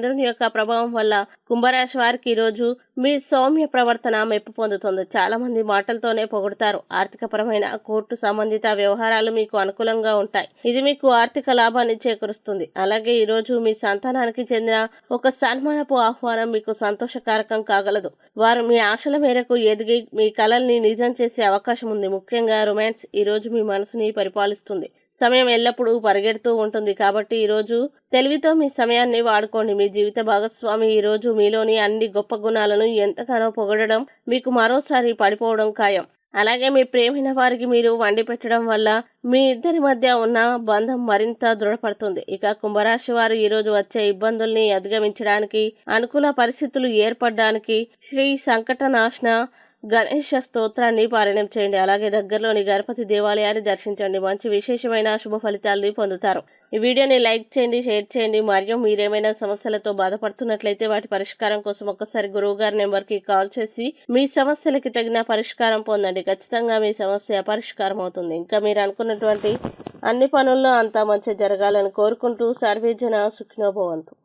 చంద్రుని యొక్క ప్రభావం వల్ల కుంభరాశి వారికి ఈరోజు మీ సౌమ్య ప్రవర్తన మెప్పు పొందుతుంది. చాలా మంది మాటలతోనే పొగుడతారు. ఆర్థికపరమైన కోర్టు సంబంధిత వ్యవహారాలు మీకు అనుకూలంగా ఉంటాయి. ఇది మీకు ఆర్థిక లాభాన్ని చేకూరుస్తుంది. అలాగే ఈరోజు మీ సంతానానికి చెందిన ఒక సన్మానపు ఆహ్వానం మీకు సంతోషకారకం కాగలదు. వారు మీ ఆశల మేరకు ఎదిగి మీ కలల్ని నిజం చేసే అవకాశం ఉంది. ముఖ్యంగా రొమాన్స్ ఈరోజు మీ మనసుని పరిపాలిస్తుంది. సమయం ఎల్లప్పుడూ పరిగెడుతూ ఉంటుంది. కాబట్టి ఈరోజు తెలివితో మీ సమయాన్ని వాడుకోండి. మీ జీవిత భాగస్వామి ఈరోజు మీలోని అన్ని గొప్ప గుణాలను ఎంతగానో పొగడడం మీకు మరోసారి పడిపోవడం ఖాయం. అలాగే మీ ప్రేమైన వారికి మీరు వండి పెట్టడం వల్ల మీ ఇద్దరి మధ్య ఉన్న బంధం మరింత దృఢపడుతుంది. ఇక కుంభరాశి వారు ఈరోజు వచ్చే ఇబ్బందుల్ని అధిగమించడానికి అనుకూల పరిస్థితులు ఏర్పడడానికి శ్రీ సంకటనాశన గణేష స్తోత్రాన్ని పారాయణం చేయండి. అలాగే దగ్గరలోని గణపతి దేవాలయాన్ని దర్శించండి. మంచి విశేషమైన శుభ ఫలితాలని పొందుతారు. ఈ వీడియోని లైక్ చేయండి షేర్ చేయండి. మరియు మీరేమైనా సమస్యలతో బాధపడుతున్నట్లయితే వాటి పరిష్కారం కోసం ఒక్కసారి గురువు గారి నెంబర్కి కాల్ చేసి మీ సమస్యలకి తగిన పరిష్కారం పొందండి. ఖచ్చితంగా మీ సమస్య పరిష్కారం అవుతుంది ఇంకా మీరు అనుకున్నటువంటి అన్ని పనుల్లో అంతా మంచి జరగాలని కోరుకుంటూ సర్వేజన సుఖినోభవంతు.